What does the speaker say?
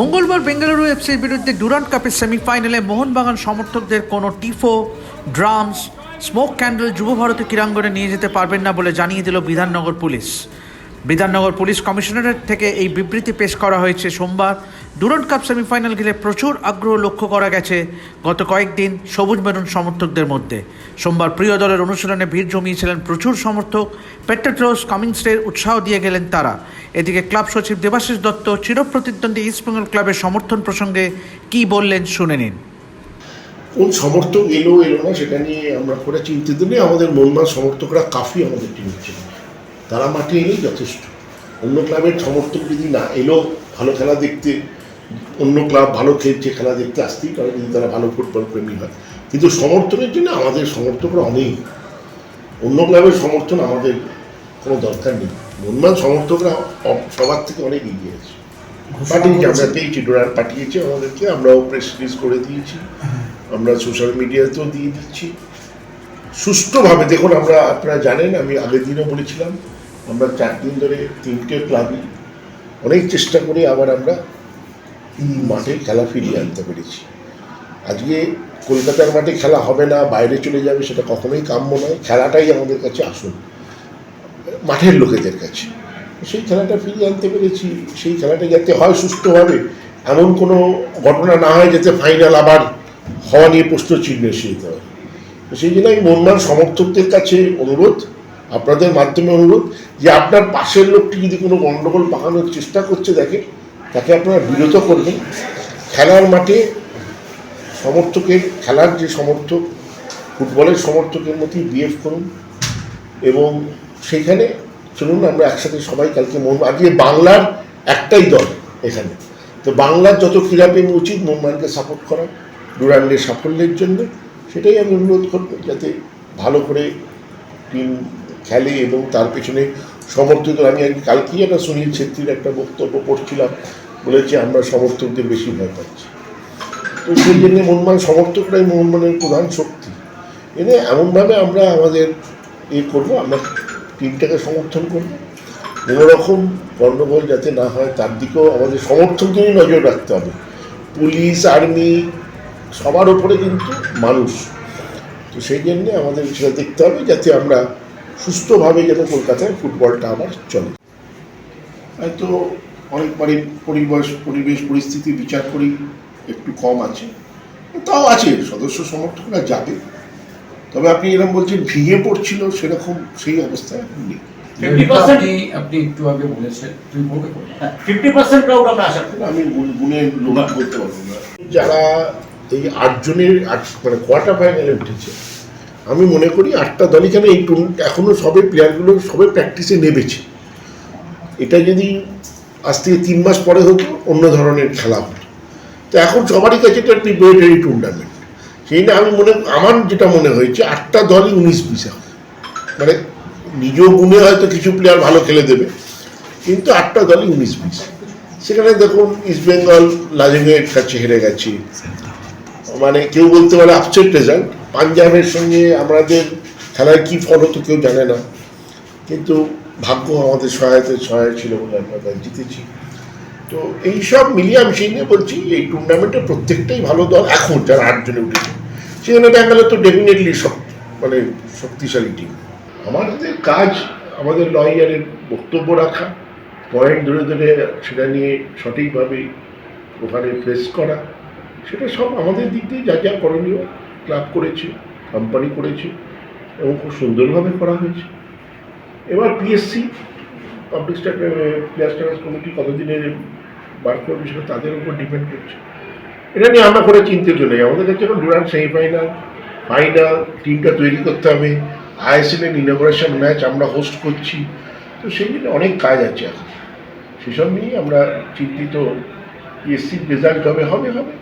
মঙ্গলবার বেঙ্গালুরু এফসির বিরুদ্ধে ডুরান্ট কাপের সেমিফাইনালে মোহনবাগান সমর্থকদের কোনো টিফো, ড্রামস, স্মোক ক্যান্ডেল যুব ভারতী ক্রীড়াঙ্গনে নিয়ে যেতে পারবেন না বলে জানিয়ে দিল বিধাননগর পুলিশ। বিধাননগর পুলিশ কমিশনারের থেকে এই বিবৃতি পেশ করা হয়েছে সোমবার। ডুরান্ট কাপ সেমিফাইনাল ঘিরে প্রচুর আগ্রহ লক্ষ্য করা গেছে গত কয়েকদিন সবুজ মেরুন সমর্থকদের মধ্যে। সোমবার প্রিয় দলের অনুশীলনে ভিড় জমিয়েছিলেন প্রচুর সমর্থক। পেট্টাট্রোস কামিংসের উৎসাহ দিয়ে গেলেন তারা। এদিকে ক্লাব সচিব দেবাশিস দত্ত চিরপ্রতিদ্বন্দ্বী ইস্টবেঙ্গল ক্লাবের সমর্থন প্রসঙ্গে কী বললেন শুনে নিন। কোন সমর্থক এলো এলো না, সেটা নিয়ে আমরা করে চিন্তিত নেই। আমাদের মনমান সমর্থকরা কাফি আমাদের টিমের জন্য। তারা মাঠে এলেই যথেষ্ট। অন্য ক্লাবের সমর্থক যদি না এলো ভালো খেলা দেখতে অন্য ক্লাব ভালো খেলছে খেলা দেখতে আসতেই পারে যদি তারা ভালো ফুটবল প্রেমী হয়। কিন্তু সমর্থনের জন্য আমাদের সমর্থকরা অনেক। অন্য ক্লাবের সমর্থন আমাদের কোনো দরকার নেই। মনমান সমর্থকরা সবার থেকে অনেক এগিয়ে আছে। পাঠিয়েছি আমরা পেয়েছি ডোনার পাঠিয়েছে আমাদেরকে আমরাও প্রেস রিলিজ করে দিয়েছি। আমরা সোশ্যাল মিডিয়াতেও দিয়ে দিচ্ছি। সুষ্ঠুভাবে দেখুন আমরা আপনারা জানেন আমি আগের দিনও বলেছিলাম আমরা চার দিন ধরে তিনটে ক্লাবই অনেক চেষ্টা করে আবার আমরা মাঠে খেলা ফিরিয়ে আনতে পেরেছি। আজকে কলকাতার মাঠে খেলা হবে না, বাইরে চলে যাবে সেটা কখনোই কাম্য নয়। খেলাটাই আমাদের কাছে আসুন মাঠের লোকেদের কাছে। সেই খেলাটা ফিরিয়ে আনতে পেরেছি। সেই খেলাটা যাতে হয় সুস্থভাবে, এমন কোনো ঘটনা না হয় যাতে ফাইনাল আবার হওয়া নিয়ে প্রশ্ন চিহ্ন এসে যেতে হয় সেই জন্য আমি মনমান সমর্থকদের কাছে অনুরোধ আপনাদের মাধ্যমে অনুরোধ যে আপনার পাশের লোকটি যদি কোনো গণ্ডগোল পাকানোর চেষ্টা করছে দেখে, তাকে আপনারা বিরত করবেন। খেলার মাঠে সমর্থকের, খেলার যে সমর্থক, ফুটবলের সমর্থকের মতোই বিহেভ করুন এবং সেইখানে চলুন, আমরা একসাথে সবাই কালকে মন, আজকে বাংলার একটাই দল এখানে। তো বাংলার যত ক্রীড়াপ্রেমী উচিত মোহনবাগানকে সাপোর্ট করা ডুরান্ডের সাফল্যের জন্য, সেটাই আমি অনুরোধ করব, যাতে ভালো করে টিম খেলে এবং তার পেছনে সমর্থিত। আমি আজকে কালকেই একটা সুনীল ছেত্রীর একটা বক্তব্য পড়ছিলাম, বলেছে আমরা সমর্থকদের বেশি ভয় পাচ্ছি। তো সেই জন্য মোহনবাগান সমর্থকরাই মোহনবাগানের প্রধান শক্তি। এনে এমনভাবে আমরা আমাদের এ করব, আমরা টিমটাকে সমর্থন করব। কোনো রকম গণ্ডগোল যাতে না হয়, তার দিকেও আমাদের সমর্থকদেরই নজর রাখতে হবে। পুলিশ, আর্মি, সবার ওপরে কিন্তু মানুষ। তো সেই জন্যে আমাদের সেটা দেখতে হবে, যাতে আমরা সুস্থভাবে যেন কলকাতায় ফুটবলটা আবার চলে। হয়তো অনেক পরিবেশ পরিবেশ পরিস্থিতি বিচার করি একটু কম আছে তাও আছে সদস্য সমর্থকরা যাবে। তবে আপনি এরকম বলছেন ভিঙে পড়ছিল সেরকম সেই অবস্থায় নেই। পার্সেন্ট আপনি একটু আগে বলেছেন করি আমি গুণ- লোক বলতে পারব না। যারা এই আটজনের আট মানে কোয়ার্টার ফাইনালে উঠেছে আমি মনে করি আটটা দলই কেন এই টুর্ন এখনও সবে প্লেয়ারগুলো সবে প্র্যাকটিসে নেমেছে। এটা যদি আজ থেকে তিন মাস পরে হতো, অন্য ধরনের খেলা হতো। তো এখন সবারই কাছে এটা প্রিপারেটরি টুর্নামেন্ট সেই জন্য আমি মনে, আমার যেটা মনে হয়েছে, আটটা দলই উনিশ বিশে মানে নিজ গুণে হয়তো কিছু প্লেয়ার ভালো খেলে দেবে, কিন্তু আটটা দলই উনিশ বিশ। সেখানে দেখুন ইস্টবেঙ্গল লাজেঙ্গের কাছে হেরে গেছে। মানে কেউ বলতে পারে আপসেট রেজাল্ট পাঞ্জাবের সঙ্গে আমাদের খেলার কী ফল হতো কেউ জানে না, কিন্তু ভাগ্য আমাদের সহায়তা সহায় ছিল বলে আমরা জিতেছি। তো এই সব মিলিয়ে আমি সেই নিয়ে বলছি, এই টুর্নামেন্টে প্রত্যেকটাই ভালো দল এখন যারা আটজনে উঠেছে, সেখানে ব্যাঙ্গালোর তো ডেফিনেটলি সব মানে শক্তিশালী টিম আমাদের কাজ, আমাদের লয়ারের বক্তব্য রাখা পয়েন্ট ধরে ধরে সেটা নিয়ে সঠিকভাবে ওখানে প্রেস করা, সেটা সব আমাদের দিক দিয়ে যা যা করণীয়। ক্লাব করেছি কোম্পানি করেছি এবং খুব সুন্দরভাবে করা হয়েছে। এবার পিএসসি পাবলিক প্লেয়ার কমিটি কতদিনের বার করবে সেটা তাদের উপর ডিপেন্ড করছে। এটা নিয়ে আমরা করে চিন্তিত নেই। আমাদের কাছে এখন ডুরান্ট সেমিফাইনাল ফাইনাল টিমটা তৈরি করতে হবে। আইএসএল এর ইনগ্রেশন ম্যাচ আমরা হোস্ট করছি। তো সেই জন্য অনেক কাজ আছে এখন। সেসব নিয়ে আমরা চিন্তিত। পিএসসির রেজাল্ট হবে হবে হবে।